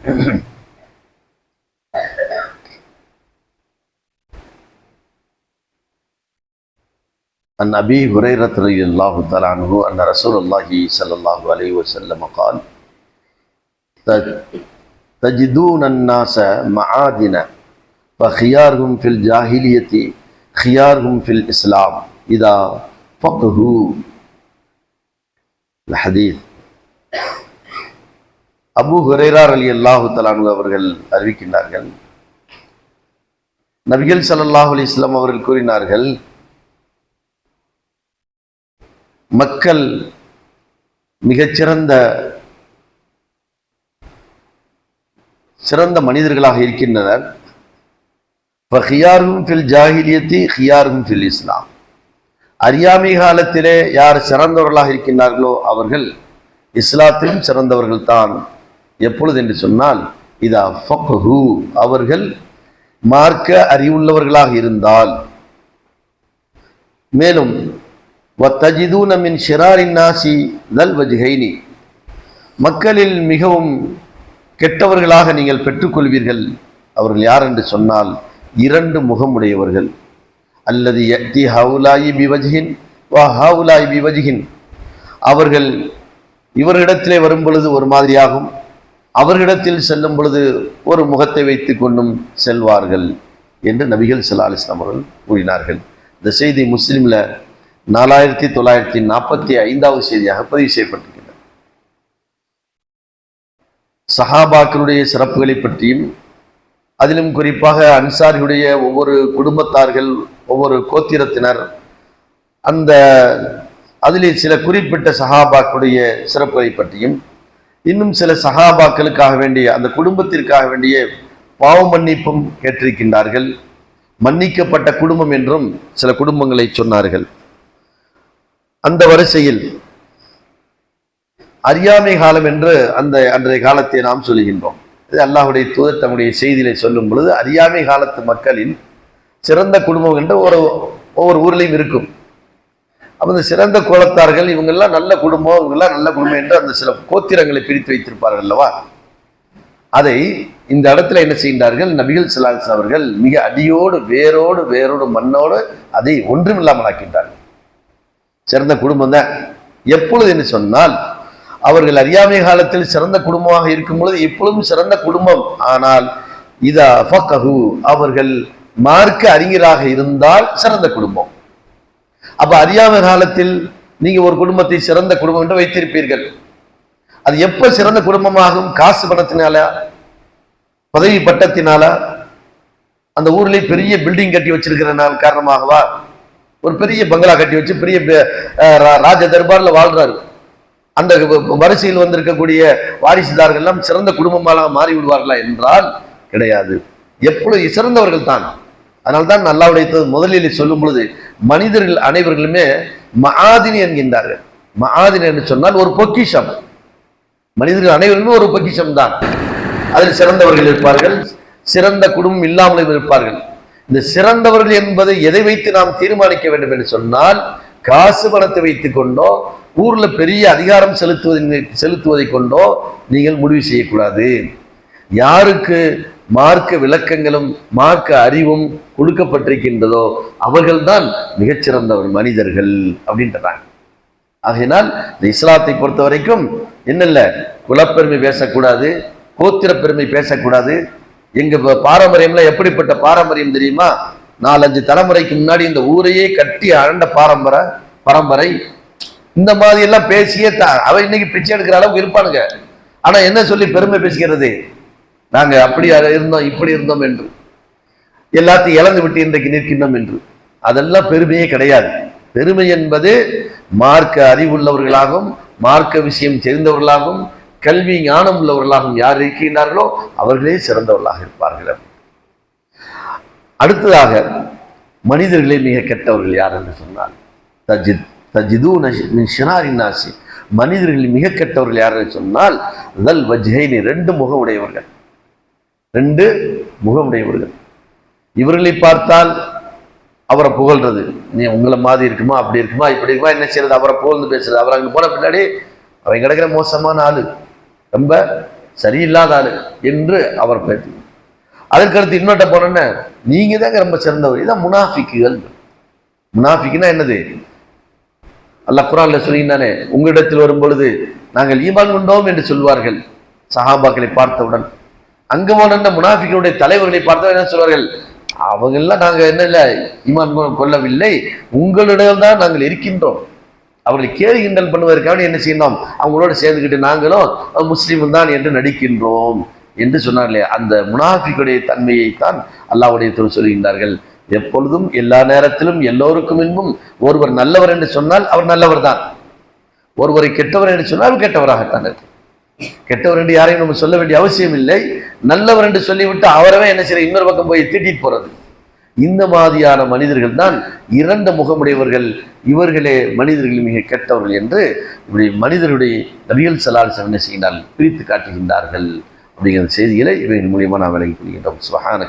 عن أبي هريرة رضي الله تعالى عنه أن رسول الله صلى الله عليه وسلم قال تجدون الناس معادن فخيارهم في الجاهلية خيارهم في الإسلام. إذا فقهوا الحديث அபு ஹுரைரார் அலி அல்லாஹு தலானு அவர்கள் அறிவிக்கின்றார்கள். நபிகள் சல்லாஹ் அலி இஸ்லாம் அவர்கள் கூறினார்கள் மக்கள் மிகச்சிறந்த சிறந்த மனிதர்களாக இருக்கின்றனர். இப்போ ஃபஹியாரும் ஃபில் ஜாகிலியத்தி ஹியாரும் ஃபில் இஸ்லாம். அறியாமை காலத்திலே யார் சிறந்தவர்களாக இருக்கின்றார்களோ அவர்கள் இஸ்லாத்திலும் சிறந்தவர்கள் தான் எப்பொழுது என்று சொன்னால் இதா ஃபக்ஹு. அவர்கள் மார்க்க அறிவுள்ளவர்களாக இருந்தால் மேலும் வத்தஜிதூன மின் ஷிராரின் நாசி தல் வஜ்ஹைனி. மக்களில் மிகவும் கெட்டவர்களாக நீங்கள் பெற்றுக்கொள்வீர்கள். அவர்கள் யார் என்று சொன்னால் இரண்டு முகமுடையவர்கள். அல்லது யக்தி ஹவுலாயி பிவஜின் வா ஹவுலாயி பிவஜின் அவர்கள் இவரிடத்திலே வரும் பொழுது ஒரு மாதிரியாகும். அவர்களிடத்தில் செல்லும் பொழுது ஒரு முகத்தை வைத்து கொண்டும் செல்வார்கள் என்று நபிகள் ஸல்லல்லாஹு அவர்கள் கூறினார்கள். இந்த செய்தி முஸ்லீமில் நாலாயிரத்தி தொள்ளாயிரத்தி நாற்பத்தி ஐந்தாவது செய்தியாக பதிவு செய்யப்பட்டிருக்கிறது. சஹாபாக்களுடைய சிறப்புகளை பற்றியும் அதிலும் குறிப்பாக அன்சாரியுடைய ஒவ்வொரு குடும்பத்தார்கள் ஒவ்வொரு கோத்திரத்தினர் அந்த அதிலே சில குறிப்பிட்ட சஹாபாக்களுடைய சிறப்புகளை பற்றியும் இன்னும் சில சகாபாக்களுக்காக வேண்டிய அந்த குடும்பத்திற்காக வேண்டிய பாவ மன்னிப்பும் கேட்டிருக்கின்றார்கள். மன்னிக்கப்பட்ட குடும்பம் என்றும் சில குடும்பங்களை சொன்னார்கள். அந்த வரிசையில் அறியாமை காலம் என்று அந்த அன்றைய காலத்தை நாம் சொல்லுகின்றோம் இது அல்லாஹுடைய தூதர் தம்முடைய செய்தியிலே சொல்லும் பொழுது அறியாமை காலத்து மக்களின் சிறந்த குடும்பம் என்று ஒரு ஒவ்வொரு ஊர்லேயும் இருக்கும். அப்போ இந்த சிறந்த கோலத்தார்கள் இவங்கெல்லாம் நல்ல குடும்பம் இவங்கெல்லாம் நல்ல குடும்பம் என்று அந்த சில கோத்திரங்களை பிரித்து வைத்திருப்பார்கள் அல்லவா? அதை இந்த இடத்துல என்ன செய்கின்றார்கள்? நபிகள் சிலாஸ் அவர்கள் மிக அடியோடு வேரோடு வேரோடு மண்ணோடு அதை ஒன்றுமில்லாமல் ஆக்கின்றார்கள். சிறந்த குடும்பம் தான். எப்பொழுது என்று சொன்னால் அவர்கள் அறியாமை காலத்தில் சிறந்த குடும்பமாக இருக்கும் பொழுது எப்பொழுதும் சிறந்த குடும்பம். ஆனால் இதா ஃபக்கஹு அவர்கள் மார்க்க அறிஞராக இருந்தால் சிறந்த குடும்பம். அப்ப அறியாத காலத்தில் நீங்க ஒரு குடும்பத்தை சிறந்த குடும்பம் என்று வைத்திருப்பீர்கள். அது எப்ப சிறந்த குடும்பமாகும்? காசு பணத்தினால? பதவி பட்டத்தினால? அந்த ஊர்ல பெரிய பில்டிங் கட்டி வச்சிருக்கிறனால காரணமாகவா? ஒரு பெரிய பங்களா கட்டி வச்சு பெரிய ரா- ராஜ தர்பார்ல வாழ்றாரு. அந்த வரிசையில் வந்திருக்கக்கூடிய வாரிசுதார்கள் எல்லாம் சிறந்த குடும்பமாக மாறி விடுவார்களா என்றால் கிடையாது. எப்பொழுது சிறந்தவர்கள் தான். அதனால்தான் நல்லா உடைத்தது முதலில் சொல்லும் பொழுது மனிதர்கள் அனைவர்களுமே மகாதினி என்கின்றார்கள். மகாதினி என்று சொன்னால் ஒரு பொக்கிஷம். மனிதர்கள் அனைவருமே ஒரு பொக்கிஷம் தான். அதில் சிறந்தவர்கள் இருப்பார்கள். சிறந்த குடும்பம் இல்லாமலும் இருப்பார்கள். இந்த சிறந்தவர்கள் என்பதை எதை வைத்து நாம் தீர்மானிக்க வேண்டும் என்று சொன்னால் காசு பணத்தை வைத்துக் கொண்டோ ஊர்ல பெரிய அதிகாரம் செலுத்துவதை செலுத்துவதை கொண்டோ நீங்கள் முடிவு செய்யக்கூடாது. யாருக்கு மார்க்க விளக்கங்களும் மார்க்க அறிவும் கொடுக்கப்பட்டிருக்கின்றதோ அவர்கள்தான் மிகச்சிறந்தவர் மனிதர்கள் அப்படின்றாங்க ஆகையினால் இந்த இஸ்லாத்தை பொறுத்த வரைக்கும் என்னல்ல குலப்பெருமை பேசக்கூடாது கோத்திர பெருமை பேசக்கூடாது. எங்க பாரம்பரியம்ல எப்படிப்பட்ட பாரம்பரியம் தெரியுமா? நாலஞ்சு தலைமுறைக்கு முன்னாடி இந்த ஊரையே கட்டி அழண்ட பாரம்பரை பரம்பரை. இந்த மாதிரி எல்லாம் பேசியே த- அவன் இன்னைக்கு பிச்சை எடுக்கிற அளவுக்கு இருப்பானுங்க. ஆனா என்ன சொல்லி பெருமை பேசுகிறது நாங்க அப்படி இருந்தோம் இப்படி இருந்தோம் என்று. எல்லாத்தையும் இழந்து விட்டு இன்றைக்கு நிற்கின்றோம் என்று. அதெல்லாம் பெருமையே கிடையாது. பெருமை என்பது மார்க்க அறிவுள்ளவர்களாகவும் மார்க்க விஷயம் தெரிந்தவர்களாகவும் கல்வி ஞானம் உள்ளவர்களாகவும் யார் இருக்கின்றார்களோ அவர்களே சிறந்தவர்களாக இருப்பார்கள். அடுத்ததாக மனிதர்களே மிக கெட்டவர்கள் யார் என்று சொன்னால் தஜித் தஜிது நாசி. மனிதர்கள் மிக கெட்டவர்கள் யார் என்று சொன்னால் தல் வஜ்ஹைனி ரெண்டு முகம் உடையவர்கள். ரெண்டு முகமுடையவர்கள். இவர்களை பார்த்தால் அவரை புகழ்றது. நீ உங்களை மாதிரி இருக்குமா அப்படி இருக்குமா இப்படி இருக்குமா என்ன செய்யறது அவரை புகழ்ந்து பேசுறது. அவர் அங்கே போன பின்னாடி அவன் கிடக்கிற மோசமான ஆளு. ரொம்ப சரியில்லாத ஆளு என்று அவர் பேசி. அதற்கடுத்து இன்னொட்ட போனோன்னு நீங்க தாங்க ரொம்ப சிறந்தவர். இதான் முனாஃபிக்குகள். முனாஃபிக்குன்னா என்னது? அல்ல குரான்ல சொல்லினானே உங்களிடத்தில் வரும் பொழுது நாங்கள் ஈமான் கொண்டோம் என்று சொல்வார்கள் சஹாபாக்களை பார்த்தவுடன். அங்க போன முனாஃபிகளுடைய தலைவர்களை பார்த்தவர் என்ன சொல்வார்கள்? அவங்கெல்லாம் நாங்கள் என்ன இல்லை இமான் கொள்ளவில்லை உங்களிடம் தான் நாங்கள் இருக்கின்றோம். அவர்களை கேலி கிண்டல் பண்ணுவதற்காக என்ன செய்யணும்? அவங்களோட சேர்ந்துக்கிட்டு நாங்களும் முஸ்லீம் தான் என்று நடிக்கின்றோம் என்று சொன்னார்களே. அந்த முனாஃபிக்குடைய தன்மையைத்தான் அல்லாவுடைய திரு சொல்கின்றார்கள். எப்பொழுதும் எல்லா நேரத்திலும் எல்லோருக்கும் இன்பும் ஒருவர் நல்லவர் என்று சொன்னால் அவர் நல்லவர் தான் ஒருவரை கெட்டவர் என்று சொன்னால் கெட்டவராகத்தான் இருக்கும். கெட்டவர் என்று யாரையும் நம்ம சொல்ல வேண்டிய அவசியம் இல்லை. நல்லவர் என்று சொல்லிவிட்டு அவரவே என்ன செய்ய இன்னொரு பக்கம் போய் திட்டிட்டு போறது. இந்த மாதிரியான மனிதர்கள் தான் இரண்டு முகமுடையவர்கள். இவர்களே மனிதர்கள் மிக கெட்டவர்கள் என்று இப்படி மனிதருடைய ரியல் சலால் என்ன செய்கிறார்கள் பிரித்து காட்டுகின்றார்கள். அப்படிங்கிற செய்திகளை இவைகள் மூலியமா நாம் விளங்கிக் கொள்கின்றோம். சுகான